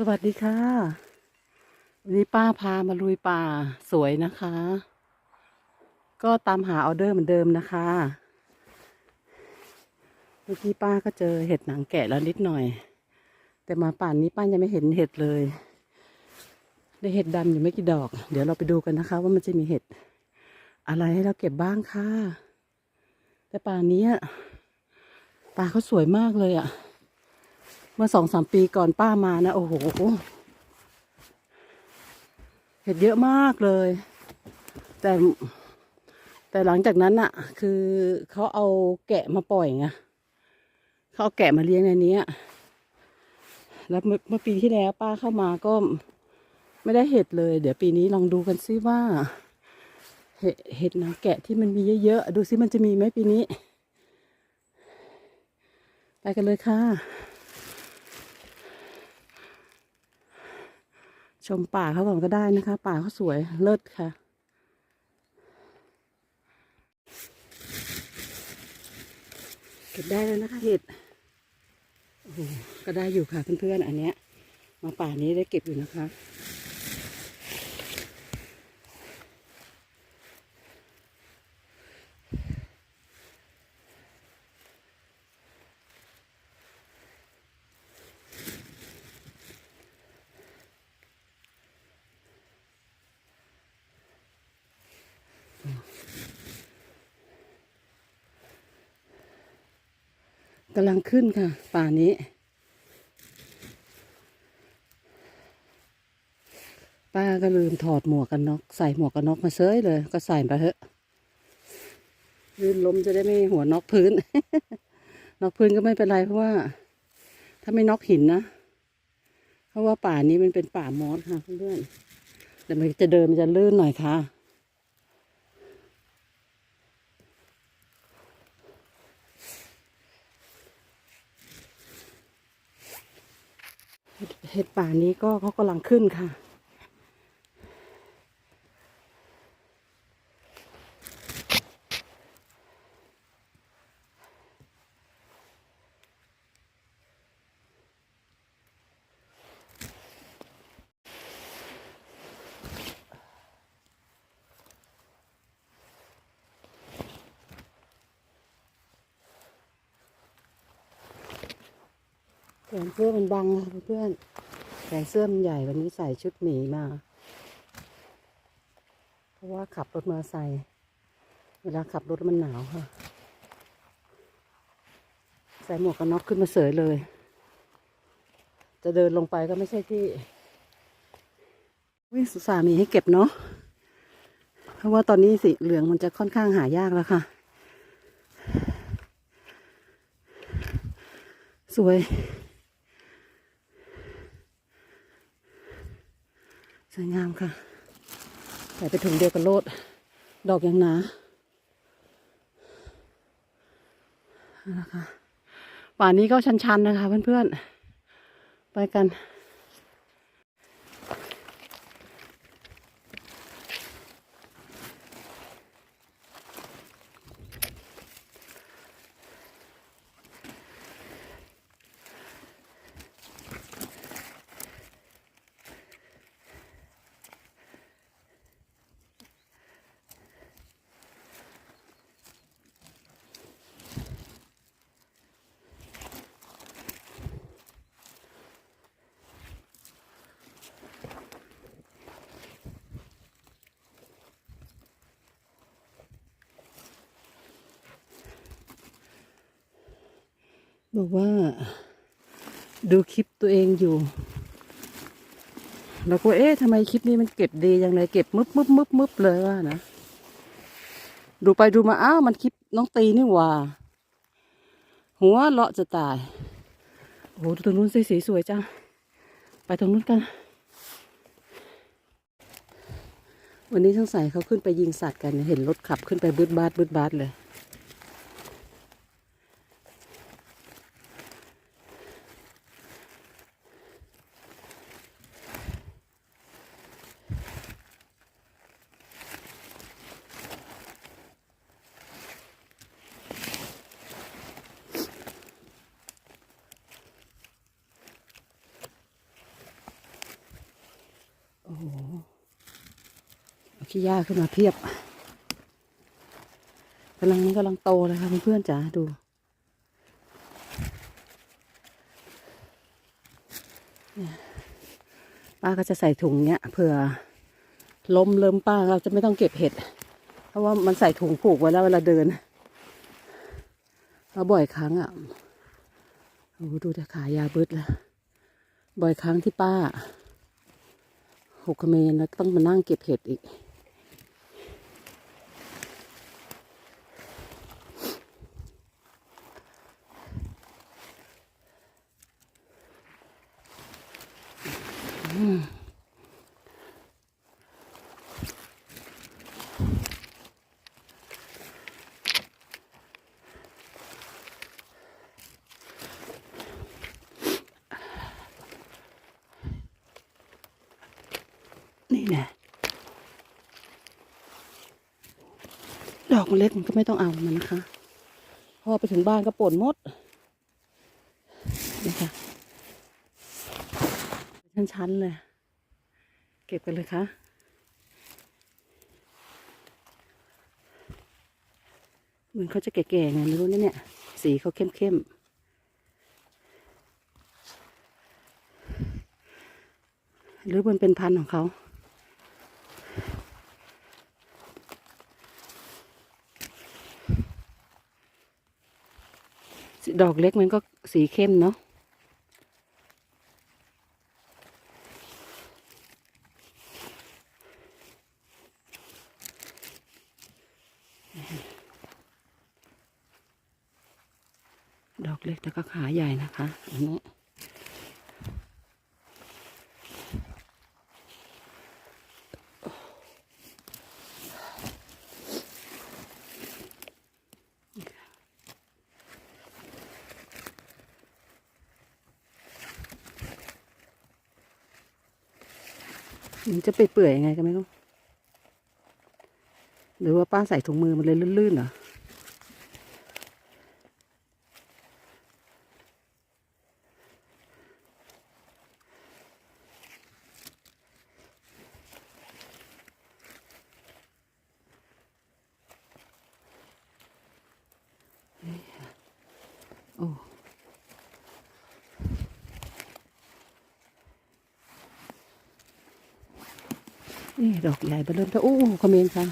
สวัสดีค่ะ วันนี้ป้าพามาลุยป่าสวยนะคะ ก็ตามหาออเดอร์เหมือนเดิมนะคะ เมื่อกี้ป้าก็เจอเห็ดหนังแกะแล้วนิดหน่อย แต่มาป่านนี้ป้ายังไม่เห็นเห็ดเลย ได้เห็ดดำอยู่ไม่กี่ดอก เดี๋ยวเราไปดูกันนะคะ ว่ามันจะมีเห็ดอะไรให้เราเก็บบ้างค่ะ แต่ป่านนี้ป่าเขาสวยมากเลยอะ เมื่อสองสามปีก่อนป้ามานะ โอ้โห เห็ดเยอะมากเลย แต่แต่หลังจากนั้นอะคือเขาเอาแกะมาปล่อยไงเขาเอาแกะมาเลี้ยงในนี้แล้วเมื่อเมื่อปีที่แล้วป้าเข้ามาก็ไม่ได้เห็ดเลย เดี๋ยวปีนี้ลองดูกันซิว่า เห็ดเห็ดนางแกะที่มันมีเยอะๆ ดูซิมันจะมีไหมปีนี้ ไปกันเลยค่ะ ชมป่าเขาก่อนก็ได้นะคะ ป่าเขาสวยเลิศค่ะ เก็บได้แล้วนะคะเห็ดโอ้โหก็ได้อยู่ค่ะเพื่อนๆอันเนี้ย มาป่านี้ได้เก็บอยู่นะคะ กำลังขึ้นค่ะ ป่านี้ ป้าก็ลืมถอดหมวกกันน็อกใส่หมวกกันน็อกมาเซยเลย ก็ใส่ไปเถอะลื่นล้มจะได้ไม่หัวน็อกพื้น น็อกพื้นก็ไม่เป็นไรเพราะว่า ถ้าไม่น็อกหินนะ เพราะว่าป่านี้มันเป็นป่ามอสค่ะเพื่อนแต่มันจะเดินมันจะลื่นหน่อยค่ะ เห็ดป่านี้ก็เขากำลังขึ้นค่ะ นเสื้อมันบังค่ะเพื่อนแขนเสื้อมันใหญ่วันนี้ใส่ชุดหมีมา เพราะว่าขับรถมอเตอร์ไซค์เวลาขับรถมันหนาวค่ะ ใส่หมวกกันน็อกขึ้นมาเสยเลย จะเดินลงไปก็ไม่ใช่ที่ วิ่งสุสามีให้เก็บเนาะเพราะว่าตอนนี้สีเหลืองมันจะค่อนข้างหายากแล้วค่ะ สวย สวยงามค่ะ ใส่ไปถุงเดียวกับโลด ดอกยังหนาเอาละค่ะป่านนี้ก็ชันๆนะคะเพื่อนๆ ไปกัน บอกว่า ดูคลิปตัวเองอยู่เราก็เอ๊ะทำไมคลิปนี้มันเก็บดีอย่างไรเก็บมึบมึบมึบมึบเลยว่านะ ดูไปดูมาอ้าวมันคลิปน้องตีนี่ว่า หัวเลาะจะตายโอ้โหดูตรงนู้นสิสีสวยจัง ไปตรงนู้นกัน วันนี้ทั้งสายเขาขึ้นไปยิงสัตว์กัน เห็นรถขับขึ้นไปบืดบาดบืดบาดเลยาขึ้นมาเพียบกำลังนี้กำลังโตเลยค่ะเพื่อนๆจ๋าดู ป้าก็จะใส่ถุงเนี้ยเผื่อล้มเริ่มป้าเราจะไม่ต้องเก็บเห็ด เพราะว่ามันใส่ถุงผูกไว้แล้วเวลาเดินเราบ่อยครั้งอะโอ้โหดูแต่ขายาบึดแล้วบ่อยครั้งที่ป้าหกเมรแล้วต้องมานั่งเก็บเห็ดอีก นี่แน่ดอกเล็กมันก็ไม่ต้องเอามันนะคะ พอไปถึงบ้านก็ป่นมดนี่ค่ะ ชั้นๆเลย เก็บกันเลยค่ะเหมือนเขาจะแก่ๆไงไม่รู้นเนี่ย สีเขาเข้มๆหรือมันเป็นพันธุ์ของเขา ดอกเล็กมันก็สีเข้มเนาะ ดอกเล็กแต่ก็ขาใหญ่นะคะ อันนี้ มันจะไปเปื่อยยังไงก็ไม่รู้ หรือว่าป้าใส่ถุงมือมันเลยลื่นๆเหรอ โอ้ นี่ดอกใหญ่เบเริ่มเท่าโอ้คอมเมนต์ค่ะ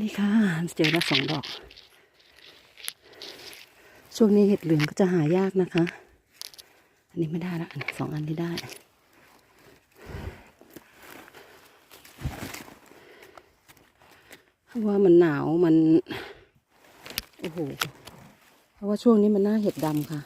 นี่ค่ะเจอแล้วสองดอก ช่วงนี้เห็ดเหลืองก็จะหายากนะคะ อันนี้ไม่ได้ละสองอันที่ได้เพราะว่ามันหนาวมัน โอ้โห เพราะว่าช่วงนี้มันหน้าเห็ดดำค่ะ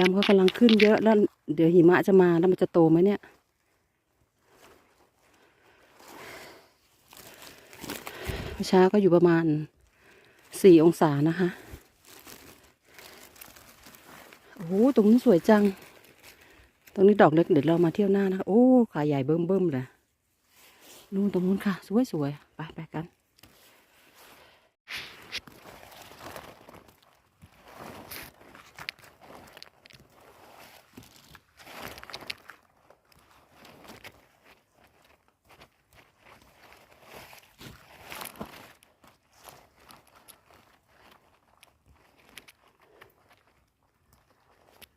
เห็ดดำเขากำลังขึ้นเยอะแล้ว เดี๋ยวหิมะจะมาแล้วมันจะโตไหมเนี่ยเช้าก็อยู่ประมาณสี่องศานะคะโอ้โหตรงนี้สวยจัง ตรงนี้ดอกเล็กเดี๋ยวเรามาเที่ยวหน้านะคะ โอ้ ขาใหญ่เบิ่มเบิ่มๆเลยนู่นตรงนู้นค่ะ สวยสวยๆไปไปกัน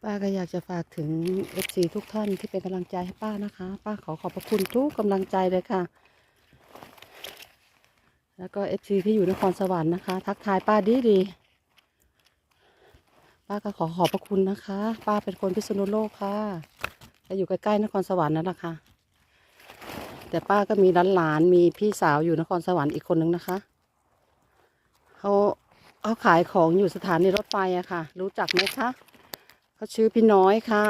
ป้าก็อยากจะฝากถึงเอฟซีทุกท่านที่เป็นกำลังใจให้ป้านะคะ ป้าขอขอบพระคุณทุกกำลังใจเลยค่ะ แล้วก็เอฟซีที่อยู่นครสวรรค์นะคะ ทักทายป้าดีดีป้าก็ขอขอบพระคุณนะคะ ป้าเป็นคนพิษณุโลกค่ะก็อยู่ใกล้ๆนครสวรรค์นั่นแหละค่ะ แต่ป้าก็มีหลานๆมีพี่สาวอยู่นครสวรรค์อีกคนนึงนะคะเขาเขาขายของอยู่สถานีรถไฟอะค่ะ รู้จักไหมคะ เขาชื่อพี่น้อยค่ะ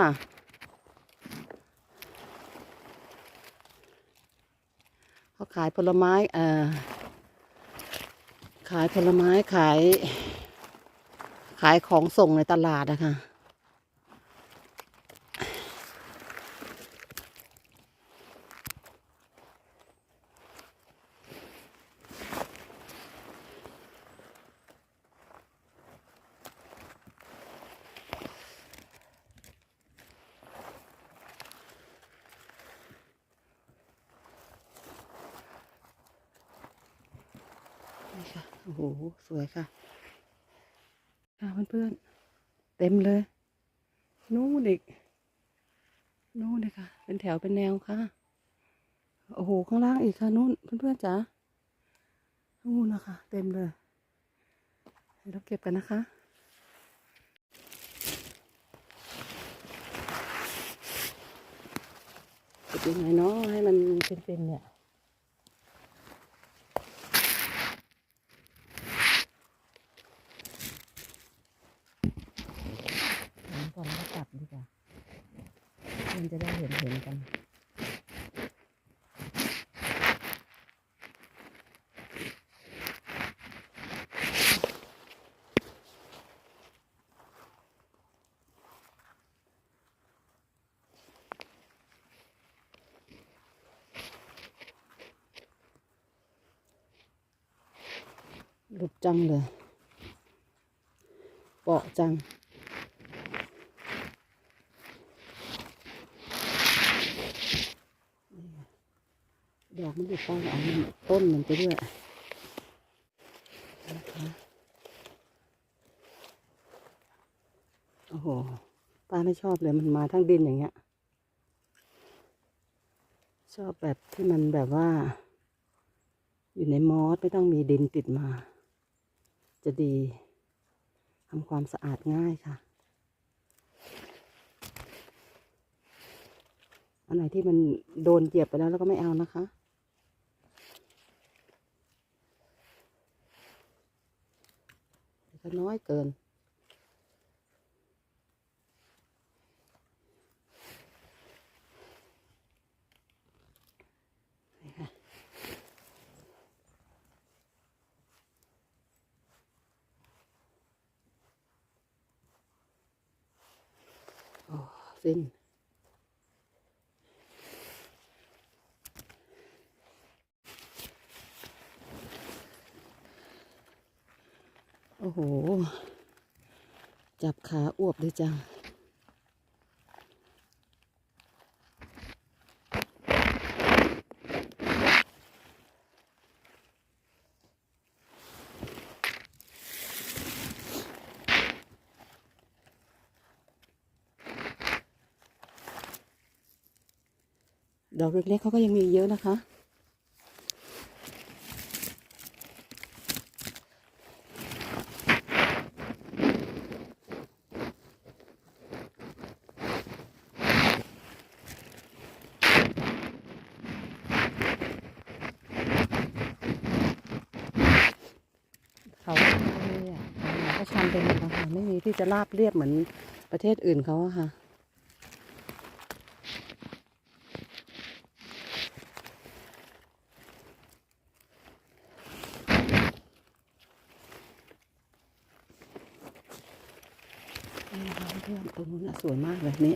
เขาขายผลไม้เอ่อขายผลไม้ขาย ขายของส่งในตลาดนะคะ โอ้โห สวยค่ะ ค่ะเพื่อนๆ เต็มเลย นู่นอีกนู่นเลยค่ะ เป็นแถวเป็นแนวค่ะ โอ้โห ข้างล่างอีกค่ะนู่นเพื่อนๆจ๋านู่นนะคะ เต็มเลยเดี๋ยวเราเก็บกันนะคะเก็บยังไงเนาะให้มันเป็นๆเนี่ย เห็นก่อนแล้วก็กลับดีกว่ามันจะได้เห็นเห็นกันุบจังเลยเปาะจัง ดอกมันอยู่ใต้เอามันต้นมันไปด้วยนะคะโอ้โหป้าไม่ชอบเลยมันมาทั้งดินอย่างเงี้ย ชอบแบบที่มันแบบว่า อยู่ในมอสไม่ต้องมีดินติดมา จะดีทำความสะอาดง่ายค่ะ อันไหนที่มันโดนเหยียบไปแล้วเราก็ไม่เอานะคะก็น้อยเกินค่ะโสิ้น โอ้โห จับขาอวบเลยจัง ดอกเล็กๆเขาก็ยังมีเยอะนะคะ เขาเลยอะก็ชันไปหมดแล้วค่ะไม่มีที่จะราบเรียบเหมือนประเทศอื่นเขาอะค่ะ นี่นะคะ เพื่อนตรงนู้นสวยมากเลยนี่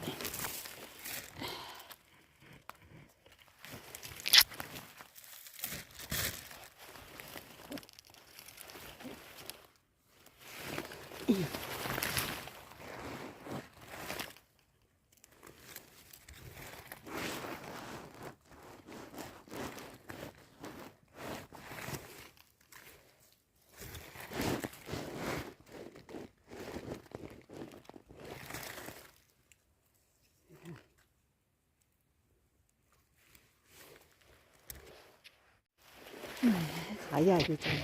ขาใหญ่ดีจัง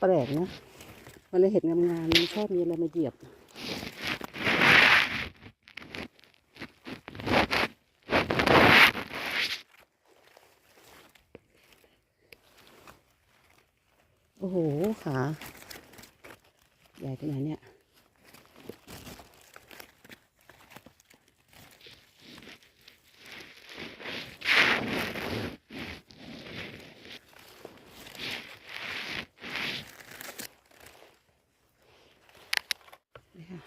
แปลกนะมันเลยเห็นงามๆมันชอบมีอะไรมาเหยียบ โอ้โห ขา ใหญ่ขนาดเนี้ยนี่ค่ะ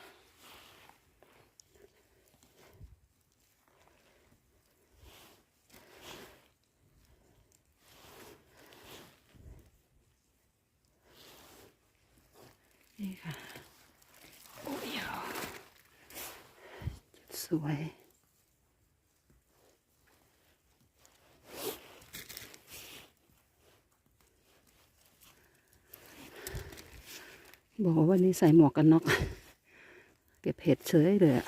นี่ค่ะ โอ้ยจุดส วย บอกว่าวันนี้ใส่หมวกกันน็อก เก็บเห็ดเฉยเลยอะ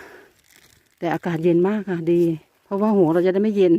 แต่อากาศเย็นมากค่ะดี เพราะว่าหัวเราจะได้ไม่เย็น